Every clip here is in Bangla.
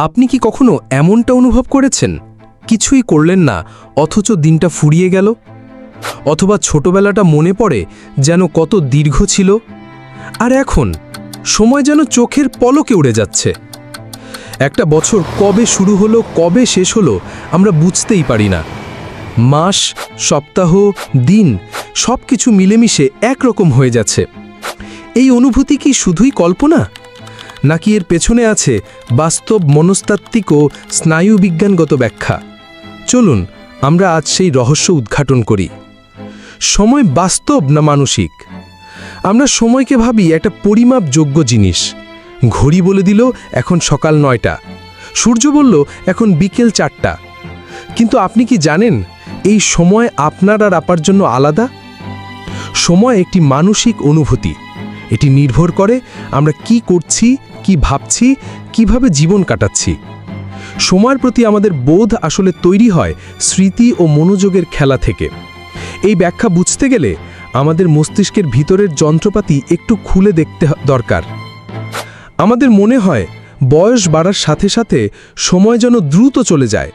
আপনি কি কখনো এমনটা অনুভব করেছেন? কিছুই করলেন না, অথচ দিনটা ফুরিয়ে গেল? অথবা ছোটবেলাটা মনে পড়ে যেন কত দীর্ঘ ছিল? আর এখন, সময় যেন চোখের পলকে উড়ে যাচ্ছে। একটা বছর কবে শুরু হলো, কবে শেষ হলো, আমরা বুঝতেই পারি না। মাস, সপ্তাহ, দিন সব কিছু মিলেমিশে একরকম হয়ে যাচ্ছে। এই অনুভূতি কি শুধুই কল্পনা? নাকি এর পেছনে আছে বাস্তব মনস্তাত্ত্বিক ও স্নায়ুবিজ্ঞানগত ব্যাখ্যা। চলুন, আমরা আজ সেই রহস্য উদ্ঘাটন করি। সময় বাস্তব না মানসিক? আমরা সময়কে ভাবি একটা পরিমাপযোগ্য জিনিস। ঘড়ি বলে দিল, এখন সকাল নয়টা। সূর্য বলল, এখন বিকেল চারটা। কিন্তু আপনি কি জানেন, এই সময় আপনার আর আপার জন্য আলাদা? সময় একটি মানসিক অনুভূতি। এটি নির্ভর করে আমরা কি করছি, কি ভাবছি, কীভাবে জীবন কাটাচ্ছি। সময়ের প্রতি আমাদের বোধ আসলে তৈরি হয় স্মৃতি ও মনোযোগের খেলা থেকে। এই ব্যাখ্যা বুঝতে গেলে আমাদের মস্তিষ্কের ভিতরের যন্ত্রপাতি একটু খুলে দেখতে দরকার। আমাদের মনে হয় বয়স বাড়ার সাথে সাথে সময় যেন দ্রুত চলে যায়।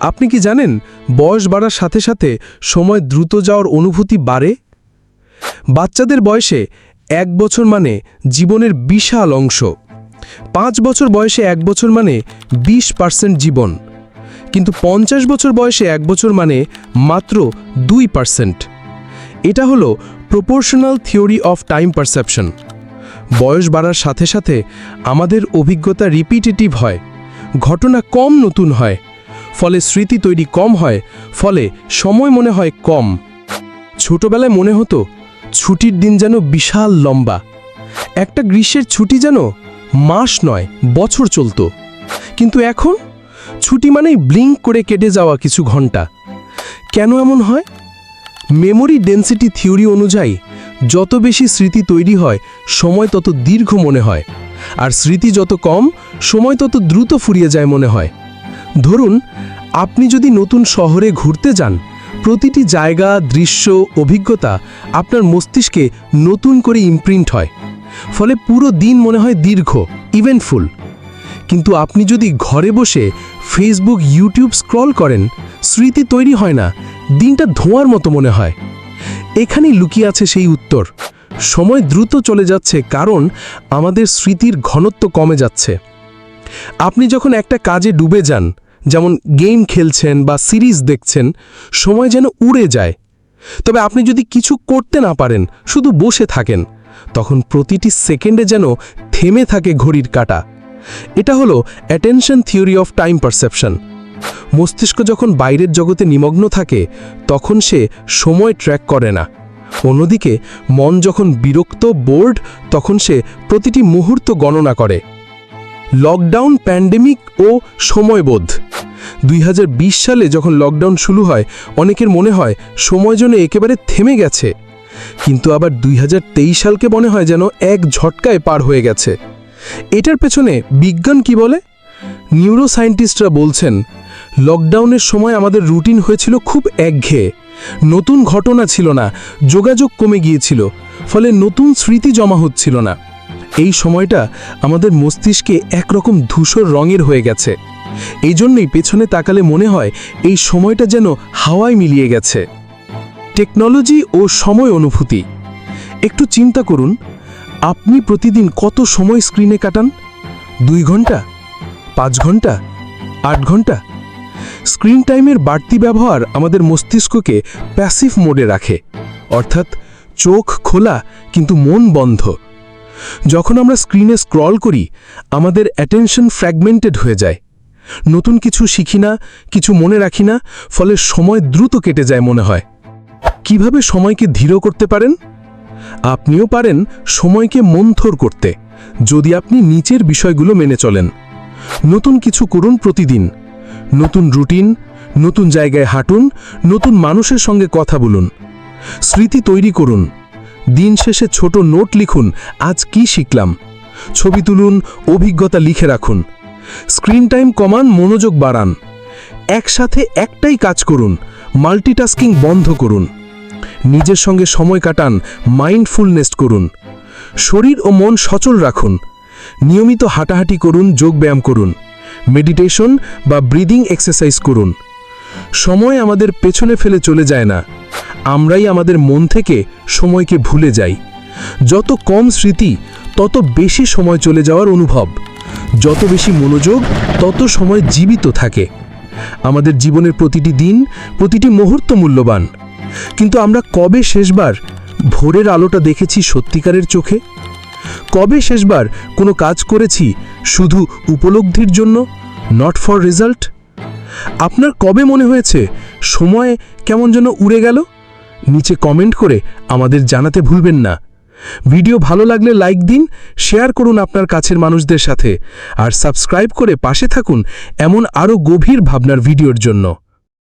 আপনি কি জানেন বয়স বাড়ার সাথে সাথে সময় দ্রুত যাওয়ার অনুভূতি বাড়ে? বাচ্চাদের বয়সে এক বছর মানে জীবনের বিশাল অংশ। পাঁচ বছর বয়সে এক বছর মানে ২০ পার্সেন্ট জীবন। কিন্তু পঞ্চাশ বছর বয়সে এক বছর মানে মাত্র দুই পার্সেন্ট এটা হলো proportional theory of time perception বয়স বাড়ার সাথে সাথে আমাদের অভিজ্ঞতা রিপিটেটিভ হয়, ঘটনা কম নতুন হয়, ফলে স্মৃতি তৈরি কম হয়, ফলে সময় মনে হয় কম। ছোটবেলায় মনে হতো ছুটির দিন যেন বিশাল লম্বা। একটা গ্রীষ্মের ছুটি যেন মাস নয়, বছর চলতো। কিন্তু এখন ছুটি মানেই ব্লিঙ্ক করে কেটে যাওয়া কিছু ঘণ্টা। কেন এমন হয়? মেমোরি ডেন্সিটি থিওরি অনুযায়ী, যত বেশি স্মৃতি তৈরি হয়, সময় তত দীর্ঘ মনে হয়। আর স্মৃতি যত কম, সময় তত দ্রুত ফুরিয়ে যায় মনে হয়। ধরুন, আপনি যদি নতুন শহরে ঘুরতে যান প্রতিটি জায়গা, দৃশ্য, অভিজ্ঞতা আপনার মস্তিষ্কে নতুন করে ইমপ্রিন্ট হয়। ফলে পুরো দিন মনে হয় দীর্ঘ ইভেন্টফুল কিন্তু আপনি যদি ঘরে বসে ফেসবুক ইউটিউব স্ক্রল করেন, স্মৃতি তৈরি হয় না, দিনটা ধোঁয়ার মতো মনে হয়। এখানেই লুকিয়ে আছে সেই উত্তর। সময় দ্রুত চলে যাচ্ছে কারণ আমাদের স্মৃতির ঘনত্ব কমে যাচ্ছে। আপনি যখন একটা কাজে ডুবে যান যেমন গেম খেলছেন বা সিরিজ দেখছেন, সময় যেন উড়ে যায়। তবে আপনি যদি কিছু করতে না পারেন, শুধু বসে থাকেন, তখন প্রতিটি সেকেন্ডে যেন থেমে থাকে ঘড়ির কাটা। এটা হলো attention theory of time perception মস্তিষ্ক যখন বাইরের জগতে নিমগ্ন থাকে, তখন সে সময় ট্র্যাক করে না। অন্যদিকে, মন যখন বিরক্ত বোর্ড তখন সে প্রতিটি মুহূর্ত গণনা করে। লকডাউন প্যান্ডেমিক ও সময়বোধ। দুই হাজার বিশ সালে যখন লকডাউন শুরু হয়, অনেকের মনে হয় সময় যেন একেবারে থেমে গেছে। কিন্তু আবার দুই হাজার তেইশ সালকে মনে হয় যেন এক ঝটকায় পার হয়ে গেছে। এটার পেছনে বিজ্ঞান কি বলে? নিউরোসায়েন্টিস্টরা বলছেন, লকডাউনের সময় আমাদের রুটিন হয়েছিল খুব একঘেয়ে। নতুন ঘটনা ছিল না, যোগাযোগ কমে গিয়েছিল, ফলে নতুন স্মৃতি জমা হচ্ছিল না। এই সময়টা আমাদের মস্তিষ্কে একরকম ধূসর রঙের হয়ে গেছে। এই জন্যই পেছনে তাকালে মনে হয় এই সময়টা যেন হাওয়ায় মিলিয়ে গেছে। টেকনোলজি ও সময় অনুভূতি। একটু চিন্তা করুন, আপনি প্রতিদিন কত সময় স্ক্রিনে কাটান? দুই ঘণ্টা? পাঁচ ঘণ্টা? আট ঘণ্টা? স্ক্রিন টাইমের বাড়তি ব্যবহার আমাদের মস্তিষ্ককে প্যাসিভ মোডে রাখে। অর্থাৎ চোখ খোলা, কিন্তু মন বন্ধ। যখন আমরা স্ক্রিনে স্ক্রল করি, আমাদের অ্যাটেনশন ফ্র্যাগমেন্টেড হয়ে যায়। নতুন কিছু শিখি না, কিছু মনে রাখি না, ফলে সময় দ্রুত কেটে যায় মনে হয়। কীভাবে সময়কে ধীর করতে পারেন? আপনিও পারেন সময়কে মন্থর করতে, যদি আপনি নিচের বিষয়গুলো মেনে চলেন। নতুন কিছু করুন প্রতিদিন, নতুন রুটিন, নতুন জায়গায় হাঁটুন, নতুন মানুষের সঙ্গে কথা বলুন, স্মৃতি তৈরি করুন, দিন শেষে ছোট নোট লিখুন, আজ কি শিখলাম? ছবি তুলুন, অভিজ্ঞতা লিখে রাখুন স্ক্রিন টাইম কমান, মনোযোগ বাড়ান। একসাথে একটাই কাজ করুন, মাল্টিটাস্কিং বন্ধ করুন। নিজের সঙ্গে সময় কাটান, মাইন্ডফুলনেস করুন। শরীর ও মন সচল রাখুন। নিয়মিত হাঁটাহাঁটি করুন যোগব্যায়াম করুন। মেডিটেশন বা ব্রিদিং এক্সারসাইজ করুন। সময় আমাদের পেছনে ফেলে চলে যায় না। আমরাই আমাদের মন থেকে সময়কে ভুলে যাই। যত কম স্মৃতি, তত বেশি সময় চলে যাওয়ার অনুভব। যত বেশি মনোযোগ, তত সময় জীবিত থাকে। আমাদের জীবনের প্রতিটি দিন, প্রতিটি মুহূর্ত মূল্যবান। কিন্তু আমরা কবে শেষবার ভোরের আলোটা দেখেছি সত্যিকারের চোখে? কবে শেষবার কোনো কাজ করেছি শুধু উপলব্ধির জন্য নট ফর রেজাল্ট আপনার কবে মনে হয়েছে সময় কেমন যেন উড়ে গেল? নিচে কমেন্ট করে আমাদের জানাতে ভুলবেন না। ভিডিও ভালো লাগলে লাইক দিন, শেয়ার করুন আপনার কাছের মানুষদের সাথে, আর সাবস্ক্রাইব করে পাশে থাকুন এমন আরও গভীর ভাবনার ভিডিওর জন্য।